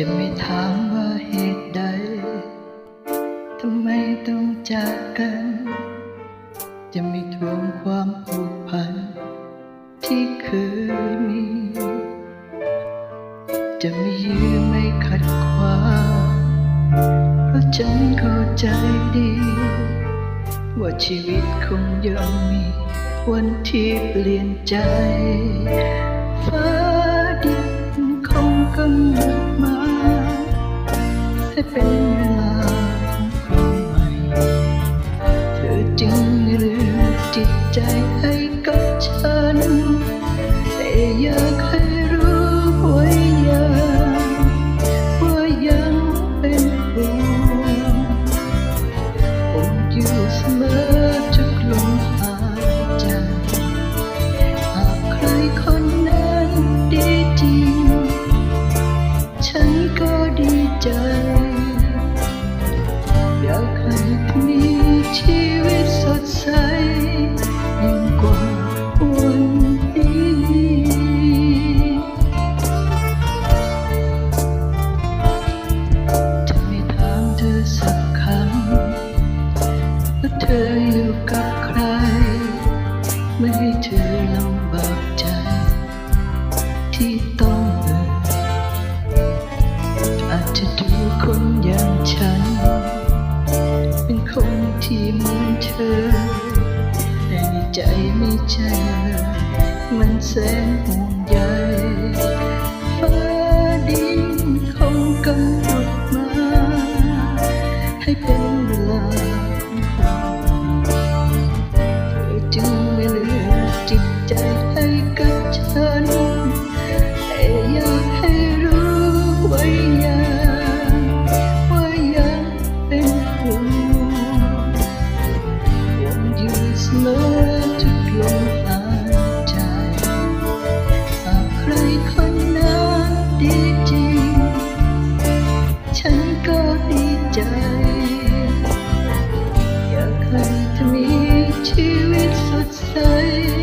จะไม่ถามว่าเหตุใด ทำไมต้องจากกัน จะไม่ทวงความผูกพัน ที่เคยมี จะไม่ยื้อไม่ขัดขวางเพราะฉันเข้าใจดี ว่าชีวิตคงยังมี วันที่เปลี่ยนใจฟ้า กำหนดมา ให้เป็นเวลาของคนใหม่ เธอจึงลือจิตใจให้กับ ธออยู่กับใคร ไม่ให้เธอลำบากใจ ที่ต้องเอ่ยอาจจะดูคนอย่างฉัน เป็นคนที่เหมือนเธอ แต่ในใจไม่ใช่เลยมันแสนห่วงใย rất say